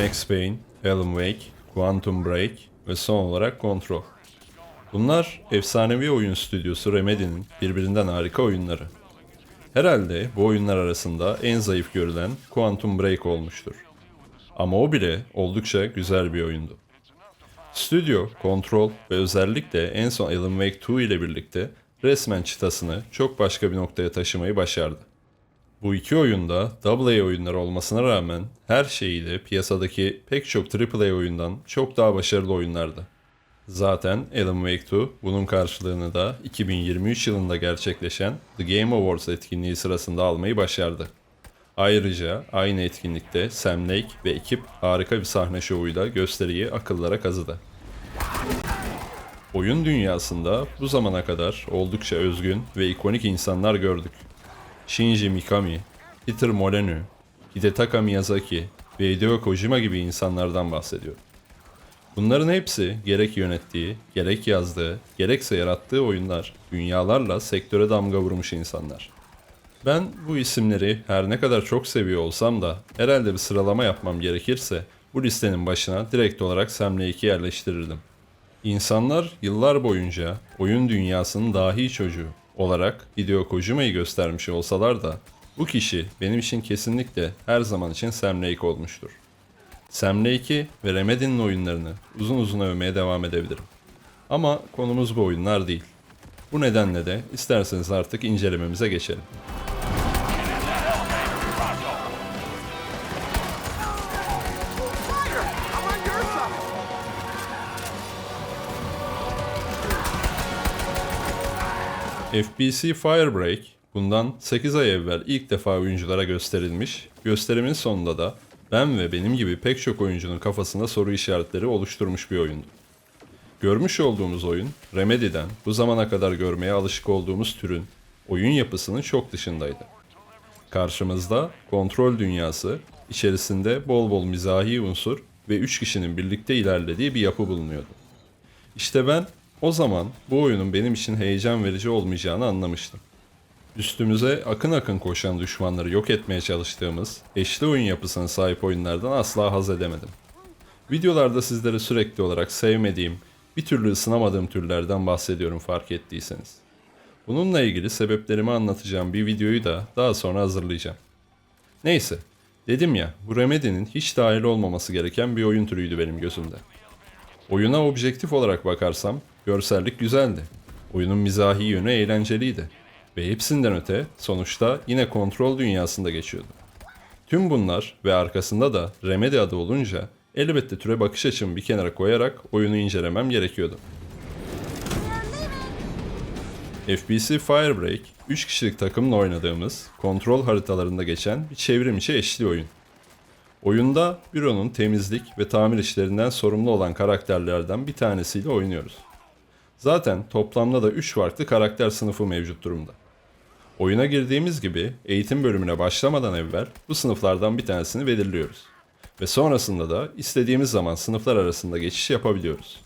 Max Payne, Alan Wake, Quantum Break ve son olarak Control. Bunlar efsanevi oyun stüdyosu Remedy'nin birbirinden harika oyunları. Herhalde bu oyunlar arasında en zayıf görülen Quantum Break olmuştur. Ama o bile oldukça güzel bir oyundu. Stüdyo, Control ve özellikle en son Alan Wake 2 ile birlikte resmen çıtasını çok başka bir noktaya taşımayı başardı. Bu iki oyunda AA oyunlar olmasına rağmen her şeyiyle piyasadaki pek çok AAA oyundan çok daha başarılı oyunlardı. Zaten Alan Wake 2 bunun karşılığını da 2023 yılında gerçekleşen The Game Awards etkinliği sırasında almayı başardı. Ayrıca aynı etkinlikte Sam Lake ve ekip harika bir sahne şovuyla gösteriyi akıllara kazıdı. Oyun dünyasında bu zamana kadar oldukça özgün ve ikonik insanlar gördük. Shinji Mikami, Peter Molyneux, Hidetaka Miyazaki ve Hideo Kojima gibi insanlardan bahsediyorum. Bunların hepsi gerek yönettiği, gerek yazdığı, gerekse yarattığı oyunlar, dünyalarla sektöre damga vurmuş insanlar. Ben bu isimleri her ne kadar çok seviyor olsam da herhalde bir sıralama yapmam gerekirse bu listenin başına direkt olarak Sam Lake'i yerleştirirdim. İnsanlar yıllar boyunca oyun dünyasının dahi çocuğu olarak Hideo Kojima'yı göstermiş olsalar da bu kişi benim için kesinlikle her zaman için Sam Lake olmuştur. Sam Lake'i ve Remedy'nin oyunlarını uzun uzun övmeye devam edebilirim. Ama konumuz bu oyunlar değil. Bu nedenle de isterseniz artık incelememize geçelim. FBC Firebreak bundan 8 ay evvel ilk defa oyunculara gösterilmiş, gösterimin sonunda da ben ve benim gibi pek çok oyuncunun kafasında soru işaretleri oluşturmuş bir oyundu. Görmüş olduğumuz oyun, Remedy'den bu zamana kadar görmeye alışık olduğumuz türün oyun yapısının çok dışındaydı. Karşımızda kontrol dünyası, içerisinde bol bol mizahi unsur ve 3 kişinin birlikte ilerlediği bir yapı bulunuyordu. İşte ben o zaman bu oyunun benim için heyecan verici olmayacağını anlamıştım. Üstümüze akın akın koşan düşmanları yok etmeye çalıştığımız eşli oyun yapısına sahip oyunlardan asla haz edemedim. Videolarda sizlere sürekli olarak sevmediğim, bir türlü ısınamadığım türlerden bahsediyorum fark ettiyseniz. Bununla ilgili sebeplerimi anlatacağım bir videoyu da daha sonra hazırlayacağım. Neyse, dedim ya bu Remedy'nin hiç dahil olmaması gereken bir oyun türüydü benim gözümde. Oyuna objektif olarak bakarsam görsellik güzeldi. Oyunun mizahi yönü eğlenceliydi. Ve hepsinden öte sonuçta yine kontrol dünyasında geçiyordu. Tüm bunlar ve arkasında da Remedy adı olunca elbette türe bakış açımı bir kenara koyarak oyunu incelemem gerekiyordu. FBC Firebreak, 3 kişilik takımla oynadığımız kontrol haritalarında geçen bir çevrim içi eşli oyun. Oyunda büronun temizlik ve tamir işlerinden sorumlu olan karakterlerden bir tanesiyle oynuyoruz. Zaten toplamda da 3 farklı karakter sınıfı mevcut durumda. Oyuna girdiğimiz gibi eğitim bölümüne başlamadan evvel bu sınıflardan bir tanesini belirliyoruz. Ve sonrasında da istediğimiz zaman sınıflar arasında geçiş yapabiliyoruz.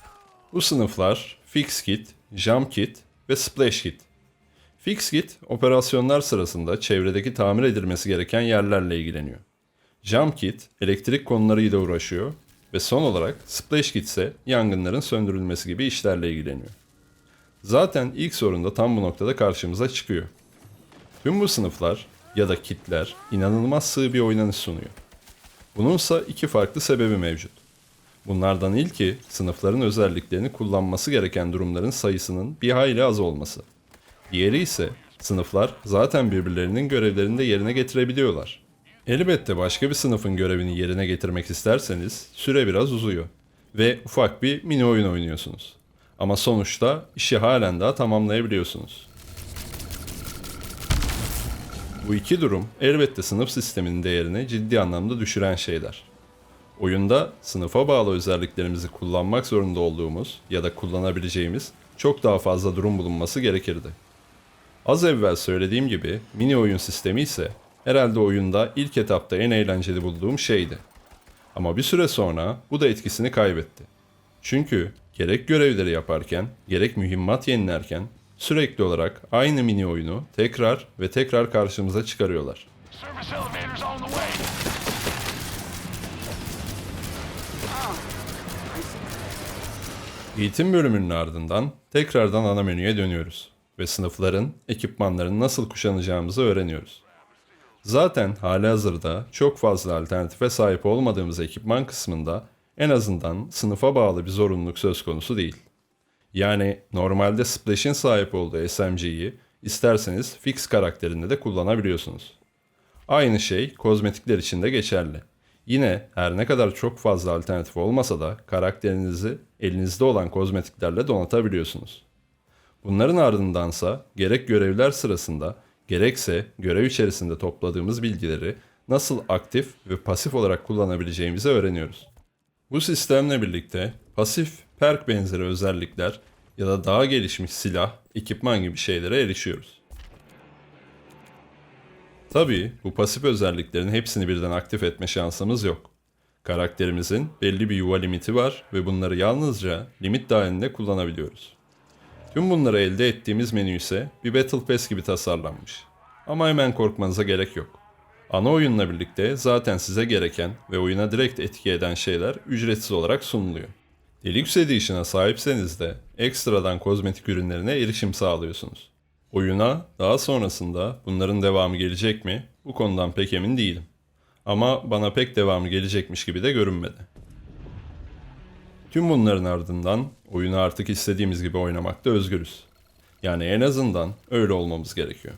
Bu sınıflar Fix Kit, Jump Kit ve Splash Kit. Fix Kit, operasyonlar sırasında çevredeki tamir edilmesi gereken yerlerle ilgileniyor. Jump Kit, elektrik konularıyla uğraşıyor ve son olarak Splash Kit ise yangınların söndürülmesi gibi işlerle ilgileniyor. Zaten ilk sorunda tam bu noktada karşımıza çıkıyor. Tüm bu sınıflar ya da kitler inanılmaz sığ bir oynanış sunuyor. Bununsa iki farklı sebebi mevcut. Bunlardan ilki sınıfların özelliklerini kullanması gereken durumların sayısının bir hayli az olması. Diğeri ise sınıflar zaten birbirlerinin görevlerini de yerine getirebiliyorlar. Elbette başka bir sınıfın görevini yerine getirmek isterseniz süre biraz uzuyor ve ufak bir mini oyun oynuyorsunuz. Ama sonuçta işi halen daha tamamlayabiliyorsunuz. Bu iki durum elbette sınıf sisteminin değerini ciddi anlamda düşüren şeyler. Oyunda sınıfa bağlı özelliklerimizi kullanmak zorunda olduğumuz ya da kullanabileceğimiz çok daha fazla durum bulunması gerekirdi. Az evvel söylediğim gibi mini oyun sistemi ise herhalde oyunda ilk etapta en eğlenceli bulduğum şeydi. Ama bir süre sonra bu da etkisini kaybetti. Çünkü gerek görevleri yaparken, gerek mühimmat yenilerken sürekli olarak aynı mini oyunu tekrar ve tekrar karşımıza çıkarıyorlar. Eğitim bölümünün ardından tekrardan ana menüye dönüyoruz ve sınıfların, ekipmanların nasıl kuşanacağımızı öğreniyoruz. Zaten halihazırda çok fazla alternatife sahip olmadığımız ekipman kısmında en azından sınıfa bağlı bir zorunluluk söz konusu değil. Yani normalde Splash'in sahip olduğu SMG'yi isterseniz fix karakterinde de kullanabiliyorsunuz. Aynı şey kozmetikler için de geçerli. Yine her ne kadar çok fazla alternatif olmasa da karakterinizi elinizde olan kozmetiklerle donatabiliyorsunuz. Bunların ardındansa gerek görevler sırasında gerekse görev içerisinde topladığımız bilgileri nasıl aktif ve pasif olarak kullanabileceğimizi öğreniyoruz. Bu sistemle birlikte pasif perk benzeri özellikler ya da daha gelişmiş silah, ekipman gibi şeylere erişiyoruz. Tabii bu pasif özelliklerin hepsini birden aktif etme şansımız yok. Karakterimizin belli bir yuva limiti var ve bunları yalnızca limit dahilinde kullanabiliyoruz. Tüm bunları elde ettiğimiz menü ise bir Battle Pass gibi tasarlanmış. Ama hemen korkmanıza gerek yok. Ana oyunla birlikte zaten size gereken ve oyuna direkt etki eden şeyler ücretsiz olarak sunuluyor. Deluxe Edition'a sahipseniz de ekstradan kozmetik ürünlerine erişim sağlıyorsunuz. Oyuna daha sonrasında bunların devamı gelecek mi? Bu konudan pek emin değilim. Ama bana pek devamı gelecekmiş gibi de görünmedi. Tüm bunların ardından oyunu artık istediğimiz gibi oynamakta özgürüz. Yani en azından öyle olmamız gerekiyor.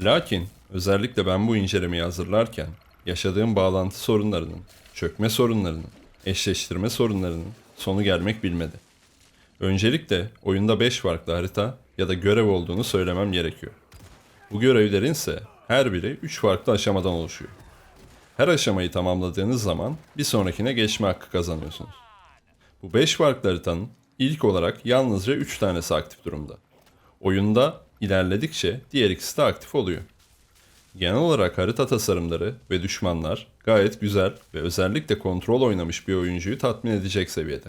Lakin özellikle ben bu incelemeyi hazırlarken yaşadığım bağlantı sorunlarının, çökme sorunlarının, eşleştirme sorunlarının sonu gelmek bilmedi. Öncelikle oyunda 5 farklı harita ya da görev olduğunu söylemem gerekiyor. Bu görevlerin ise her biri 3 farklı aşamadan oluşuyor. Her aşamayı tamamladığınız zaman bir sonrakine geçme hakkı kazanıyorsunuz. Bu 5 farklı haritanın ilk olarak yalnızca 3 tanesi aktif durumda. Oyunda ilerledikçe diğer ikisi de aktif oluyor. Genel olarak harita tasarımları ve düşmanlar gayet güzel ve özellikle kontrol oynamış bir oyuncuyu tatmin edecek seviyede.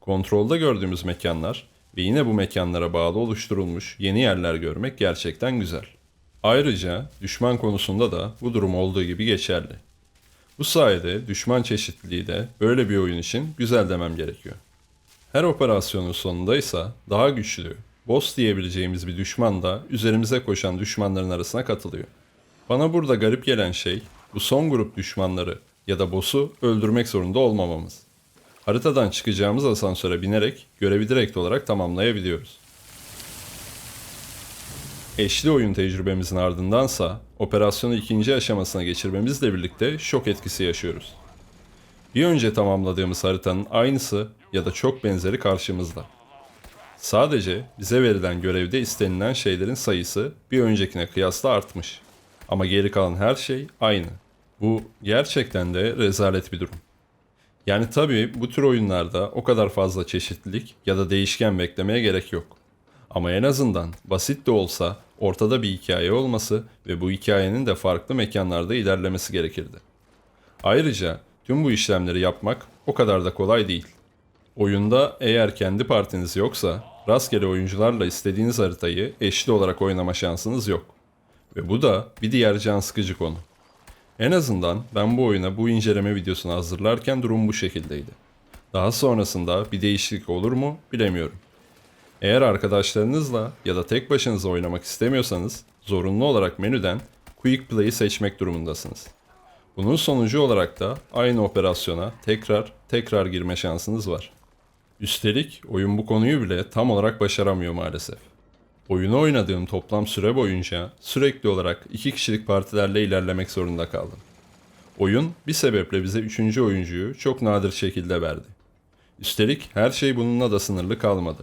Kontrolda gördüğümüz mekanlar ve yine bu mekanlara bağlı oluşturulmuş yeni yerler görmek gerçekten güzel. Ayrıca düşman konusunda da bu durum olduğu gibi geçerli. Bu sayede düşman çeşitliliği de böyle bir oyun için güzel demem gerekiyor. Her operasyonun sonunda ise daha güçlü, boss diyebileceğimiz bir düşman da üzerimize koşan düşmanların arasına katılıyor. Bana burada garip gelen şey bu son grup düşmanları ya da boss'u öldürmek zorunda olmamamız. Haritadan çıkacağımız asansöre binerek görevi direkt olarak tamamlayabiliyoruz. Eşli oyun tecrübemizin ardındansa operasyonu ikinci aşamasına geçirmemizle birlikte şok etkisi yaşıyoruz. Bir önce tamamladığımız haritanın aynısı ya da çok benzeri karşımızda. Sadece bize verilen görevde istenilen şeylerin sayısı bir öncekine kıyasla artmış. Ama geri kalan her şey aynı. Bu gerçekten de rezalet bir durum. Yani tabii bu tür oyunlarda o kadar fazla çeşitlilik ya da değişken beklemeye gerek yok. Ama en azından basit de olsa ortada bir hikaye olması ve bu hikayenin de farklı mekanlarda ilerlemesi gerekirdi. Ayrıca tüm bu işlemleri yapmak o kadar da kolay değil. Oyunda eğer kendi partiniz yoksa rastgele oyuncularla istediğiniz haritayı eşli olarak oynama şansınız yok. Ve bu da bir diğer can sıkıcı konu. En azından ben bu oyuna bu inceleme videosunu hazırlarken durum bu şekildeydi. Daha sonrasında bir değişiklik olur mu bilemiyorum. Eğer arkadaşlarınızla ya da tek başınıza oynamak istemiyorsanız zorunlu olarak menüden Quick Play'i seçmek durumundasınız. Bunun sonucu olarak da aynı operasyona tekrar tekrar girme şansınız var. Üstelik oyun bu konuyu bile tam olarak başaramıyor maalesef. Oyunu oynadığım toplam süre boyunca sürekli olarak iki kişilik partilerle ilerlemek zorunda kaldım. Oyun bir sebeple bize üçüncü oyuncuyu çok nadir şekilde verdi. Üstelik her şey bununla da sınırlı kalmadı.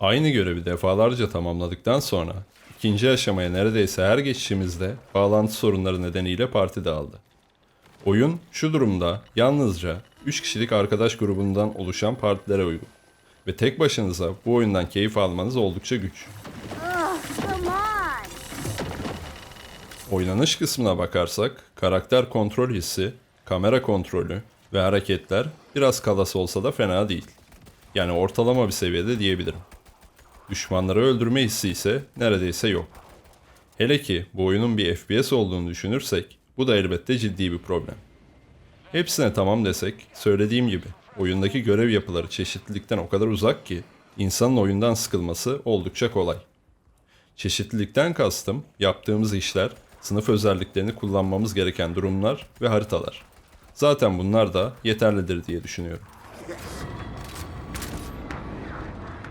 Aynı görevi defalarca tamamladıktan sonra ikinci aşamaya neredeyse her geçişimizde bağlantı sorunları nedeniyle parti dağıldı. Oyun şu durumda yalnızca 3 kişilik arkadaş grubundan oluşan partilere uygun ve tek başınıza bu oyundan keyif almanız oldukça güç. On! Oynanış kısmına bakarsak karakter kontrol hissi, kamera kontrolü ve hareketler biraz kalas olsa da fena değil. Yani ortalama bir seviyede diyebilirim. Düşmanları öldürme hissi ise neredeyse yok. Hele ki bu oyunun bir FPS olduğunu düşünürsek bu da elbette ciddi bir problem. Hepsine tamam desek söylediğim gibi oyundaki görev yapıları çeşitlilikten o kadar uzak ki insanın oyundan sıkılması oldukça kolay. Çeşitlilikten kastım yaptığımız işler, sınıf özelliklerini kullanmamız gereken durumlar ve haritalar. Zaten bunlar da yeterlidir diye düşünüyorum.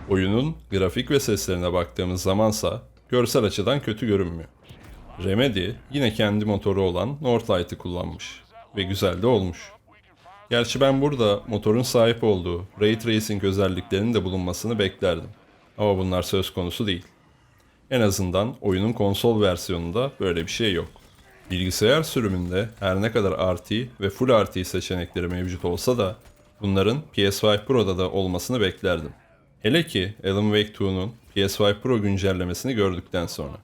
Oyunun grafik ve seslerine baktığımız zamansa görsel açıdan kötü görünmüyor. Remedy yine kendi motoru olan Northlight'ı kullanmış ve güzel de olmuş. Gerçi ben burada motorun sahip olduğu Ray Tracing özelliklerinin de bulunmasını beklerdim. Ama bunlar söz konusu değil. En azından oyunun konsol versiyonunda böyle bir şey yok. Bilgisayar sürümünde her ne kadar RT ve Full RT seçenekleri mevcut olsa da bunların PS5 Pro'da da olmasını beklerdim. Hele ki Alan Wake 2'nun PS5 Pro güncellemesini gördükten sonra.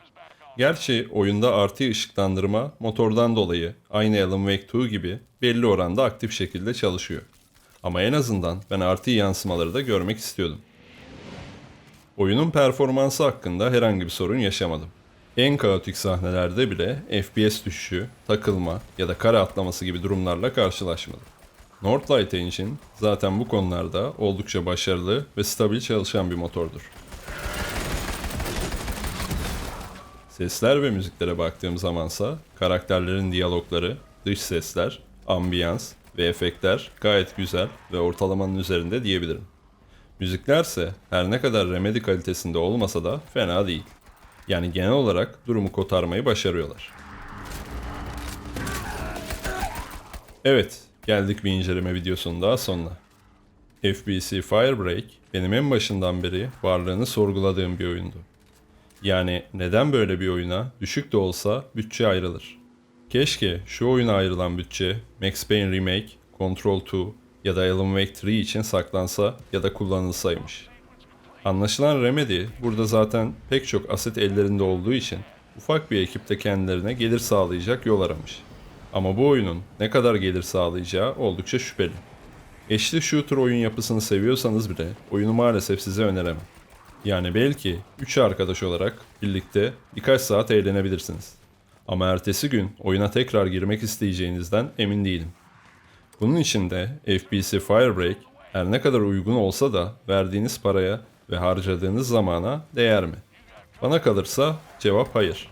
Gerçi oyunda RT ışıklandırma motordan dolayı aynı Alan Wake 2 gibi belli oranda aktif şekilde çalışıyor. Ama en azından ben RT yansımaları da görmek istiyordum. Oyunun performansı hakkında herhangi bir sorun yaşamadım. En kaotik sahnelerde bile FPS düşüşü, takılma ya da kare atlaması gibi durumlarla karşılaşmadım. Northlight Engine zaten bu konularda oldukça başarılı ve stabil çalışan bir motordur. Sesler ve müziklere baktığım zamansa karakterlerin diyalogları, dış sesler, ambiyans ve efektler gayet güzel ve ortalamanın üzerinde diyebilirim. Müziklerse her ne kadar Remedy kalitesinde olmasa da fena değil. Yani genel olarak durumu kotarmayı başarıyorlar. Evet, geldik bir inceleme videosunun daha sonuna. FBC Firebreak benim en başından beri varlığını sorguladığım bir oyundu. Yani neden böyle bir oyuna düşük de olsa bütçe ayrılır? Keşke şu oyuna ayrılan bütçe Max Payne Remake, Control 2 ya da Alan Wake 3 için saklansa ya da kullanılsaymış. Anlaşılan Remedy burada zaten pek çok aset ellerinde olduğu için ufak bir ekipte kendilerine gelir sağlayacak yol aramış. Ama bu oyunun ne kadar gelir sağlayacağı oldukça şüpheli. Eşli shooter oyun yapısını seviyorsanız bile oyunu maalesef size öneremem. Yani belki 3 arkadaş olarak birlikte birkaç saat eğlenebilirsiniz. Ama ertesi gün oyuna tekrar girmek isteyeceğinizden emin değilim. Bunun için de FBC Firebreak her ne kadar uygun olsa da verdiğiniz paraya ve harcadığınız zamana değer mi? Bana kalırsa cevap hayır.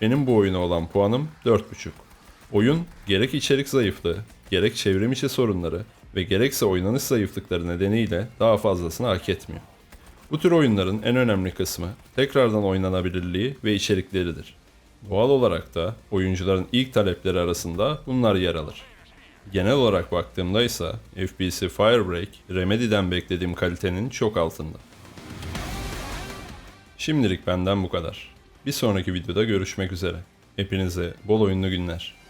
Benim bu oyuna olan puanım 4.5. Oyun gerek içerik zayıflığı, gerek çevrim içi sorunları ve gerekse oynanış zayıflıkları nedeniyle daha fazlasını hak etmiyor. Bu tür oyunların en önemli kısmı tekrardan oynanabilirliği ve içerikleridir. Doğal olarak da oyuncuların ilk talepleri arasında bunlar yer alır. Genel olarak baktığımda ise FBC Firebreak, Remedy'den beklediğim kalitenin çok altında. Şimdilik benden bu kadar. Bir sonraki videoda görüşmek üzere. Hepinize bol oyunlu günler.